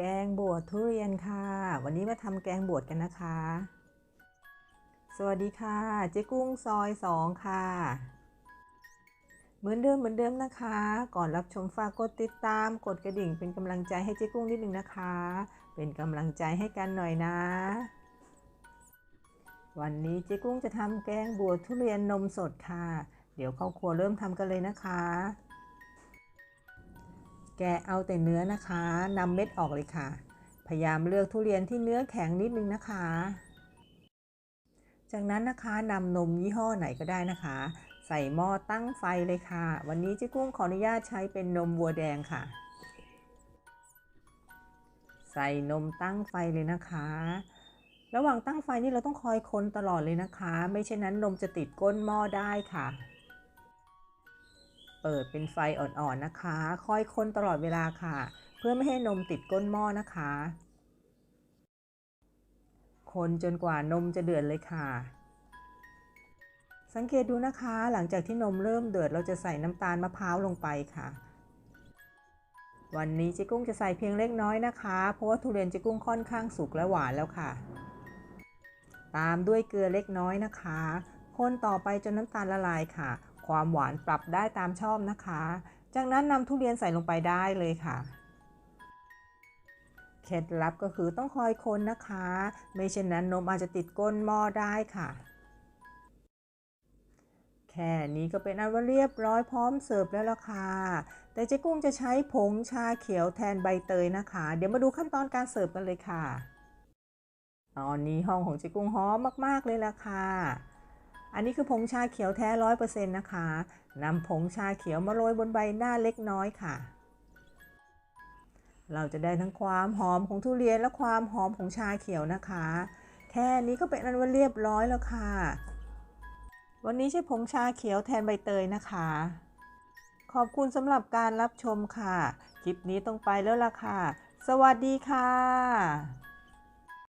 แกงบวชทุเรียนค่ะ วันนี้มาทำแกงบวชกันนะคะ สวัสดีค่ะ เจ๊กุ้งซอยสองค่ะ เหมือนเดิมเหมือนเดิมนะคะ ก่อนรับชมฝากกดติดตาม กดกระดิ่งเป็นกำลังใจให้เจ๊กุ้งนิดนึงนะคะ เป็นกำลังใจให้กันหน่อยนะ วันนี้เจ๊กุ้งจะทำแกงบวชทุเรียนนมสดค่ะ เดี๋ยวเข้าครัวเริ่มทำกันเลยนะคะ แกเอาแต่เนื้อนะคะนำเม็ดออกเลยค่ะ พยายามเลือกทุเรียนที่เนื้อแข็งนิดนึงนะคะ จากนั้นนะคะนำนมยี่ห้อไหนก็ได้นะคะ ใส่หม้อตั้งไฟเลยค่ะ วันนี้เจ๊กุ้งขออนุญาตใช้เป็นนมวัวแดงค่ะ ใส่นมตั้งไฟเลยนะคะ ระหว่างตั้งไฟนี่เราต้องคอยคนตลอดเลยนะคะ ไม่เช่นนั้นนมจะติดก้นหม้อได้ค่ะ เปิดเป็นไฟอ่อนๆนะคะ คอยคนตลอดเวลาค่ะ เพื่อไม่ให้นมติดก้นหม้อนะคะ คนจนกว่านมจะเดือดเลยค่ะ สังเกตดูนะคะ หลังจากที่นมเริ่มเดือดเราจะใส่น้ำตาลมะพร้าวลงไปค่ะ วันนี้เจ๊กุ้งจะใส่เพียงเล็กน้อยนะคะ เพราะว่าทุเรียนเจ๊กุ้งค่อนข้างสุกและหวานแล้วค่ะ ตามด้วยเกลือเล็กน้อยนะคะ คนต่อไปจนน้ำตาลละลายค่ะ ความหวานปรับได้ตามชอบนะคะ จากนั้นนำทุเรียนใส่ลงไปได้เลยค่ะเคล็ดลับก็คือต้องคอยคนนะคะ ไม่เช่นนั้นนมอาจจะติดก้นหม้อได้ค่ะ แค่นี้ก็เป็นอันว่าเรียบร้อยพร้อมเสิร์ฟแล้วล่ะค่ะ แต่เจ๊กุ้งจะใช้ผงชาเขียวแทนใบเตยนะคะ เดี๋ยวมาดูขั้นตอนการเสิร์ฟกันเลยค่ะ ตอนนี้ห้องของเจ๊กุ้งหอมมากๆเลยล่ะค่ะ อันนี้คือผงชาเขียวแท้ร้อยเปอร์เซ็นต์นะคะนำผงชาเขียวมาโรยบนใบหน้าเล็กน้อยค่ะ เราจะได้ทั้งความหอมของทุเรียนและความหอมของชาเขียวนะคะ แค่นี้ก็เป็นอันว่าเรียบร้อยแล้วค่ะ วันนี้ใช้ผงชาเขียวแทนใบเตยนะคะ ขอบคุณสำหรับการรับชมค่ะ คลิปนี้ต้องไปแล้วล่ะค่ะ สวัสดีค่ะ